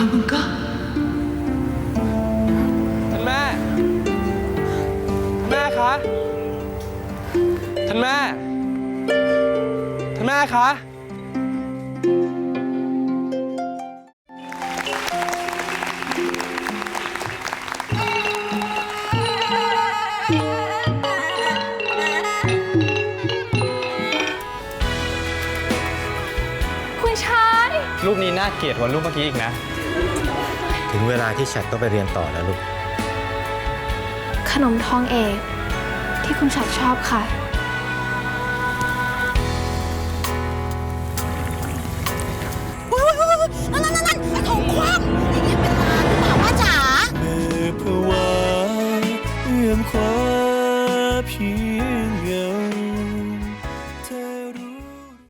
ามึงก็ท่านแม่ ท่านแม่คะ ท่านแม่ ท่านแม่คะ คุณชาย รูปนี้น่าเกลียดกว่ารูปเมื่อกี้อีกนะ ถึงเวลาที่ฉัดต้องไปเรียนต่อแล้วลูก ขนมทองเอกที่คุณฉัดชอบค่ะนั่นนั่นนั่นไอ้ของคว่ำอย่าเป็นลานรือเปล่าจ๋าเมื่อผวาเอื้อมคว้าเพียงเงา